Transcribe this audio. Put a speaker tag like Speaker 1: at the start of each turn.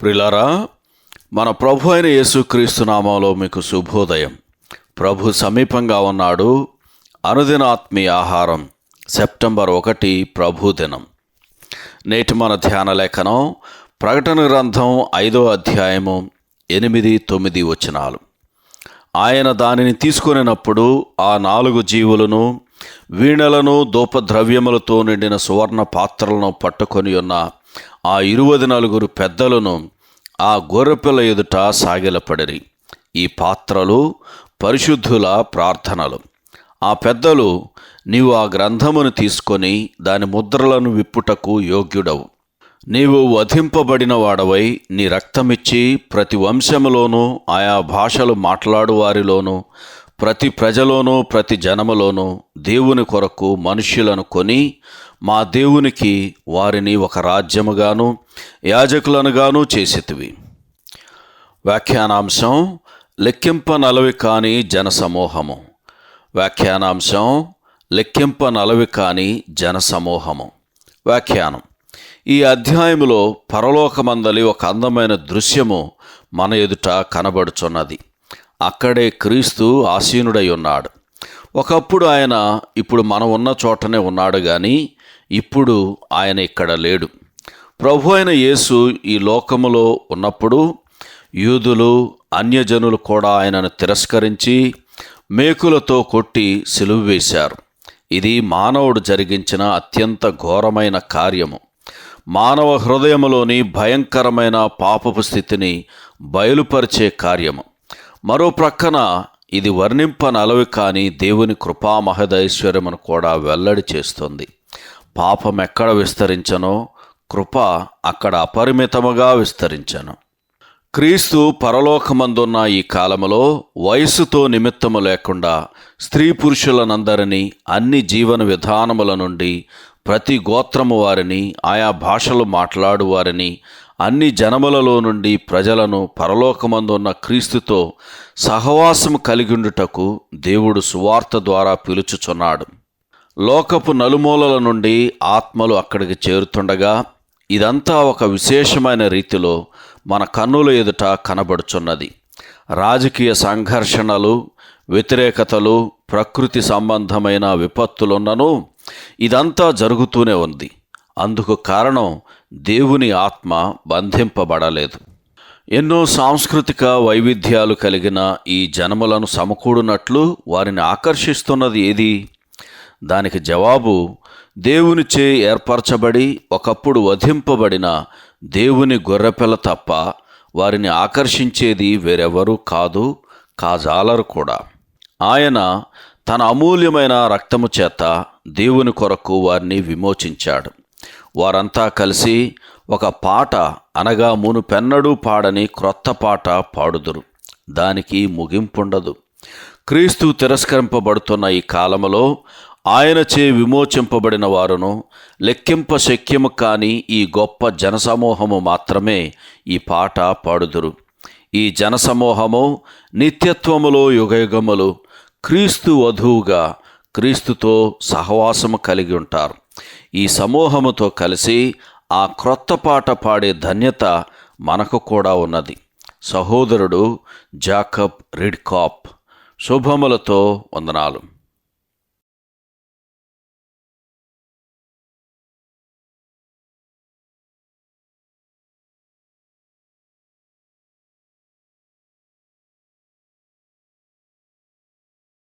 Speaker 1: ప్రిలారా మన ప్రభు అయిన యేసుక్రీస్తు నామంలో మీకు శుభోదయం. ప్రభు సమీపంగా ఉన్నాడు. అనుదిన ఆత్మీయ ఆహారం సెప్టెంబర్ ఒకటి ప్రభు దినం. నేటి మన ధ్యాన లేఖనం ప్రకటన గ్రంథం ఐదో అధ్యాయము ఎనిమిది తొమ్మిది వచనాలు. ఆయన దానిని తీసుకొనినప్పుడు ఆ నాలుగు జీవులను వీణలను ధూపద్రవ్యములతో నిండిన సువర్ణ పాత్రలను పట్టుకొని ఉన్న ఆ ఇరువది నలుగురు పెద్దలను ఆ గొర్రెపిల్ల ఎదుట సాగిలపడిరి. ఈ పాత్రలు పరిశుద్ధుల ప్రార్థనలు. ఆ పెద్దలు నీవు ఆ గ్రంథమును తీసుకొని దాని ముద్రలను విప్పుటకు యోగ్యుడవు. నీవు వధింపబడిన వాడవై నీ రక్తమిచ్చి ప్రతి వంశములోనూ ఆయా భాషలు మాట్లాడు వారిలోనూ ప్రతి ప్రజలోనూ ప్రతి జనములోనూ దేవుని కొరకు మనుష్యులను కొని మా దేవునికి వారిని ఒక రాజ్యముగాను యాజకులనుగాను చేసితివి. వ్యాఖ్యానాంశం లెక్కింప నలవి కాని జనసమూహము. వ్యాఖ్యానాంశం లెక్కింప నలవి కాని జనసమూహము. వ్యాఖ్యానం. ఈ అధ్యాయములో పరలోకమందలి ఒక అందమైన దృశ్యము మన ఎదుట కనబడుచున్నది. అక్కడే క్రీస్తు ఆసీనుడై ఉన్నాడు. ఒకప్పుడు ఆయన ఇప్పుడు మనం ఉన్న చోటనే ఉన్నాడు కానీ ఇప్పుడు ఆయన ఇక్కడ లేడు. ప్రభు అయిన యేసు ఈ లోకములో ఉన్నప్పుడు యూదులు అన్యజనులు కూడా ఆయనను తిరస్కరించి మేకులతో కొట్టి సిలువు వేశారు. ఇది మానవుడు జరిగించిన అత్యంత ఘోరమైన కార్యము. మానవ హృదయములోని భయంకరమైన పాపపు స్థితిని బయలుపరిచే కార్యము. మరో ప్రక్కన ఇది వర్ణింపనలవి కాని దేవుని కృపా మహదైశ్వర్యమును కూడా వెల్లడి చేస్తుంది. పాపం ఎక్కడ విస్తరించనో కృప అక్కడ అపరిమితముగా విస్తరించను. క్రీస్తు పరలోకమందున్న ఈ కాలములో వయస్సుతో నిమిత్తము లేకుండా స్త్రీ పురుషులనందరినీ అన్ని జీవన విధానముల నుండి ప్రతి గోత్రము వారిని ఆయా భాషలు మాట్లాడువారిని అన్ని జనములలో నుండి ప్రజలను పరలోకమందున్న క్రీస్తుతో సహవాసము కలిగిండుటకు దేవుడు సువార్త ద్వారా పిలుచుచున్నాడు. లోకపు నలుమూలల నుండి ఆత్మలు అక్కడికి చేరుతుండగా ఇదంతా ఒక విశేషమైన రీతిలో మన కన్నుల ఎదుట కనబడుచున్నది. రాజకీయ సంఘర్షణలు వ్యతిరేకతలు ప్రకృతి సంబంధమైన విపత్తులున్నను ఇదంతా జరుగుతూనే ఉంది. అందుకు కారణం దేవుని ఆత్మ బంధింపబడలేదు. ఎన్నో సాంస్కృతిక వైవిధ్యాలు కలిగిన ఈ జనములను సమకూడునట్లు వారిని ఆకర్షిస్తున్నది ఏది? దానికి జవాబు దేవునిచే ఏర్పరచబడి ఒకప్పుడు వధింపబడిన దేవుని గొర్రెపిల్ల తప్ప వారిని ఆకర్షించేది వేరెవరూ కాదు కాజాలరు కూడా. ఆయన తన అమూల్యమైన రక్తము చేత దేవుని కొరకు వారిని విమోచించాడు. వారంతా కలిసి ఒక పాట అనగా మునుపెన్నడూ పాడని క్రొత్త పాట పాడుదురు. దానికి ముగింపుండదు. క్రీస్తు తిరస్కరింపబడుతున్న ఈ కాలములో ఆయనచే విమోచింపబడిన వారును లెక్కింప శక్యము కాని ఈ గొప్ప జనసమూహము మాత్రమే ఈ పాట పాడుదురు. ఈ జనసమూహము నిత్యత్వములో యుగయుగములు క్రీస్తు వధువుగా క్రీస్తుతో సహవాసము కలిగి ఉంటారు. ఈ సమూహముతో కలిసి ఆ క్రొత్త పాట పాడే ధన్యత మనకు కూడా ఉన్నది. సహోదరుడు జాకబ్ రిడ్కాప్ శుభములతో వందనాలు.